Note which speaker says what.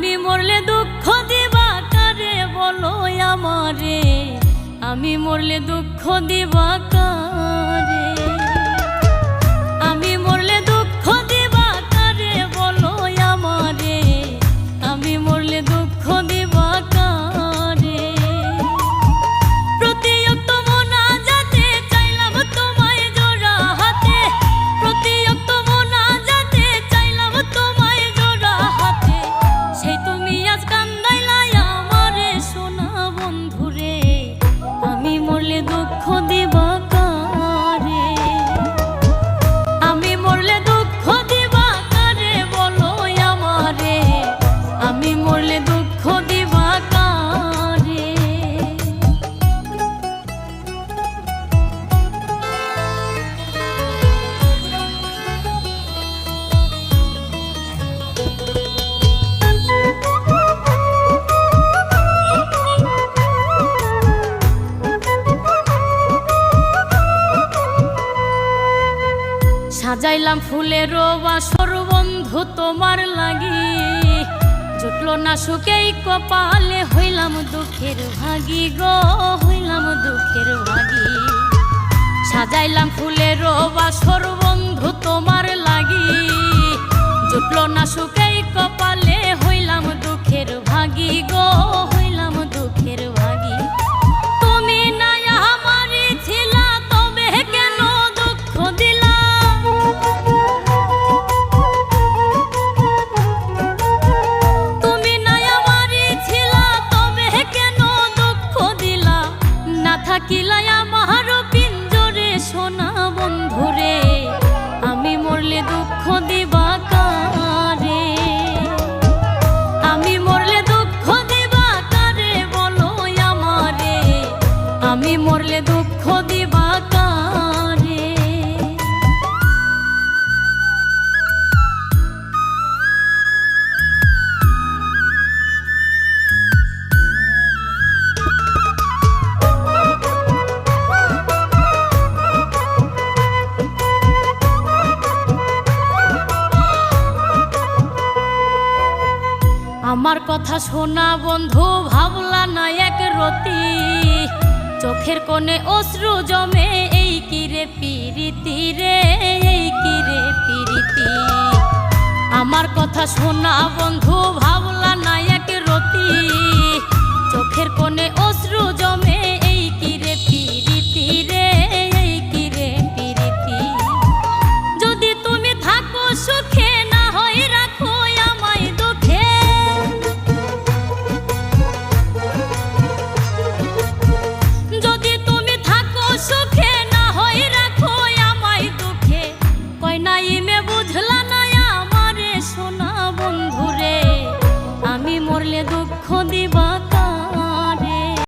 Speaker 1: আমি মরলে দুঃখ দিবা কারে? বলো আমারে। আমি মরলে দুঃখ দিবা কার? সাজাইলাম ফুলের বা বন্ধু তোমার লাগি। জুটল না সুখেই কপালে, হইলাম দুঃখের ভাগি গো, হইলাম দুঃখের ভাগি। সাজাইলাম ফুলের বা বন্ধু তোমার লাগি। জুটল না সুখেই থাকিলাই আমার পিঞ্জরে সোনা বন্ধুরে, আমি মরলে দুঃখ দিবা কারে? আমি মরলে দুঃখ দিবা কারে বলো আমারে? আমি মরলে দুঃখ দিবা আমার কথা শোনা বন্ধু, ভাবলা না এক রতি। চোখের কোণে অশ্রু জমে, এই কিরে পিরিতি রে, এই কিরে পিরিতি? আমার কথা শোনা বন্ধু